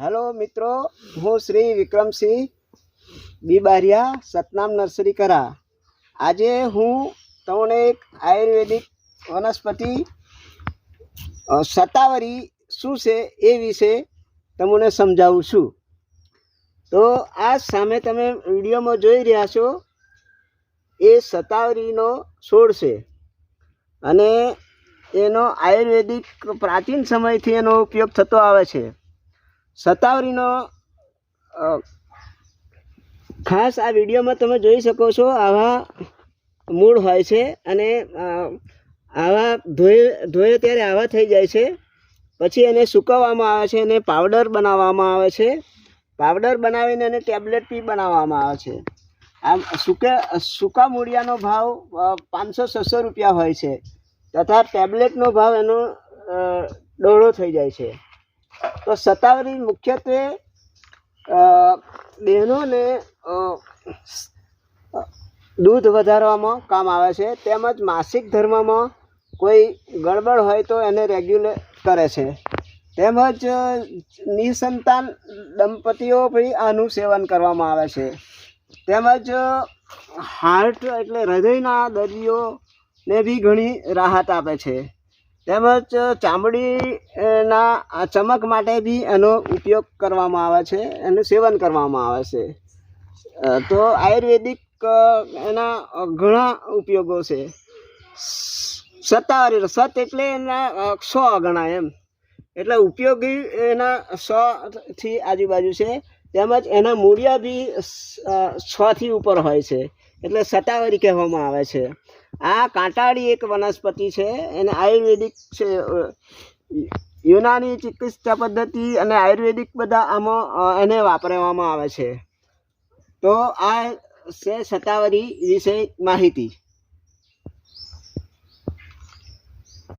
Hello મિત્રો, હું Shri Vikramsinh B Bariya Satnam nursery કરા. આજે હું તમને એક આયુર્વેદિક વનસ્પતિ સતાવરી શું છે એ વિશે તમને સમજાવું છું. તો આ સામે તમે વિડીયોમાં જોઈ રહ્યા છો, એ સતાવરીનો છોડ છે. અને એનો આયુર્વેદિક પ્રાચીન સમયથી એનો ઉપયોગ થતો આવે છે. શતાવરીનો અ, ખાસ આ વિડીયોમાં તમે જોઈ શકો છો આવા મૂળ હોય છે અને આવા ધોયે ધોયે ત્યારે આવા થઈ જાય છે. પછી એને સૂકવવામાં આવે છે અને પાવડર બનાવવામાં આવે છે. પાવડર બનાવીને એને ટેબ્લેટ બી બનાવવામાં આવે છે. આમ સૂકે સૂકા મૂળિયાનો ભાવ પાંચસો છસો રૂપિયા હોય છે. તથા ટેબ્લેટનો ભાવ એનો દોઢો થઈ જાય છે. તો સતાવરી મુખ્યત્વે બહેનોને દૂધ વધારવામાં કામ આવે છે. તેમજ માસિક ધર્મમાં કોઈ ગડબડ હોય તો એને રેગ્યુલેટ કરે છે. તેમજ, નિસંતાન દંપતીઓ પણ આનું સેવન કરવામાં આવે છે. તેમજ, હાર્ટ એટલે હૃદયના દર્દીઓને બી ઘણી રાહત આપે છે. તેમજ ચામડીના ચમક માટે બી એનો ઉપયોગ કરવામાં આવે છે એનું સેવન કરવામાં આવે છે. તો આયુર્વેદિક એના ઘણા ઉપયોગો છે. સત્તાવારી સત એટલે એના સો ગણા એમ. એટલે ઉપયોગી એના સો થી આજુબાજુ છે. તેમજ એના મૂળિયા બી અ, થી ઉપર હોય છે. એટલે સતાવરી કહેવામાં આવે છે. આ કાંટાળી એક વનસ્પતિ છે, એને આયુર્વેદિક છે યુનાની ચિકિત્સા પદ્ધતિ અને આયુર્વેદિક બધા આમાં એને વાપરવામાં આવે છે. તો આ છે સતાવરી વિશે માહિતી.